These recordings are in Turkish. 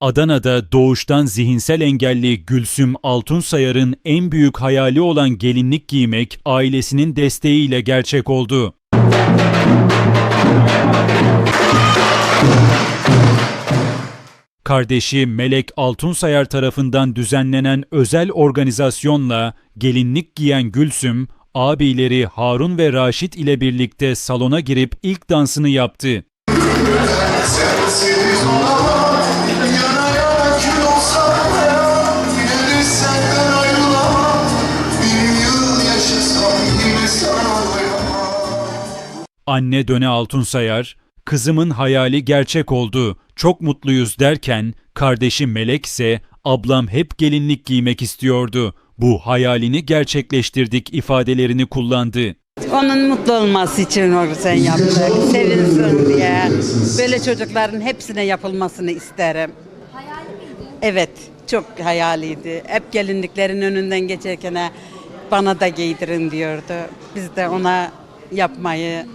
Adana'da doğuştan zihinsel engelli Gülsüm Altunsayar'ın en büyük hayali olan gelinlik giymek ailesinin desteğiyle gerçek oldu. Kardeşi Melek Altunsayar tarafından düzenlenen özel organizasyonla gelinlik giyen Gülsüm, abileri Harun ve Raşit ile birlikte salona girip ilk dansını yaptı. Sensiz Anne Döne Altunsayar, kızımın hayali gerçek oldu, çok mutluyuz derken kardeşi Melek ise ablam hep gelinlik giymek istiyordu. Bu hayalini gerçekleştirdik ifadelerini kullandı. Onun mutlu olması için onu sen yaptık. Sevinsin diye. Böyle çocukların hepsine yapılmasını isterim. Evet, çok hayaliydi. Hep gelinliklerin önünden geçerken bana da giydirin diyordu. Biz de ona yapmayı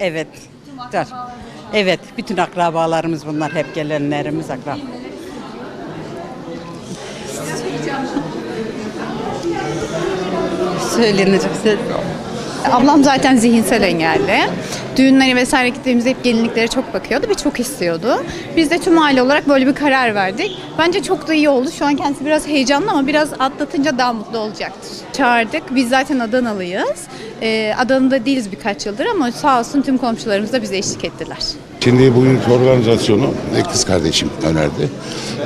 evet. der. Evet, bütün akrabalarımız bunlar hep gelenlerimiz akraba. Söylenecek söz. Ablam zaten zihinsel engelli. Düğünlere vesaire gittiğimizde hep gelinliklere çok bakıyordu ve çok istiyordu. Biz de tüm aile olarak böyle bir karar verdik. Bence çok da iyi oldu. Şu an kendisi biraz heyecanlı ama biraz atlatınca daha mutlu olacaktır. Çağırdık. Biz zaten Adanalıyız. Ee, Adana'da değiliz birkaç yıldır ama sağ olsun tüm komşularımız da bize eşlik ettiler. Şimdi bugünkü organizasyonu kız kardeşim önerdi.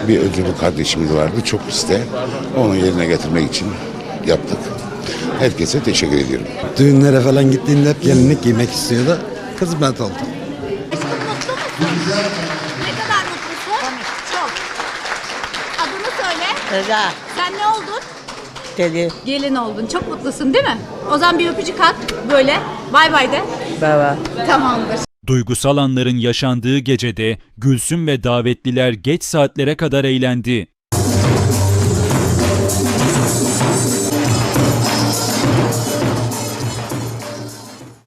Bir ödüllü kardeşimiz vardı. Çok iste. Onu yerine getirmek için yaptık. Herkese teşekkür ediyorum. Düğünlere falan gittiğinde hep gelinlik giymek istiyordu. Kısmet oldu. Ne kadar mutlusun? Çok. Adını söyle. Rıza, Sen ne oldun? dedi Gelin oldun. Çok mutlusun değil mi? O zaman bir öpücük at. Böyle. Bay bay de. baba. Tamamdır. Duygusal anların yaşandığı gecede Gülsüm ve davetliler geç saatlere kadar eğlendi.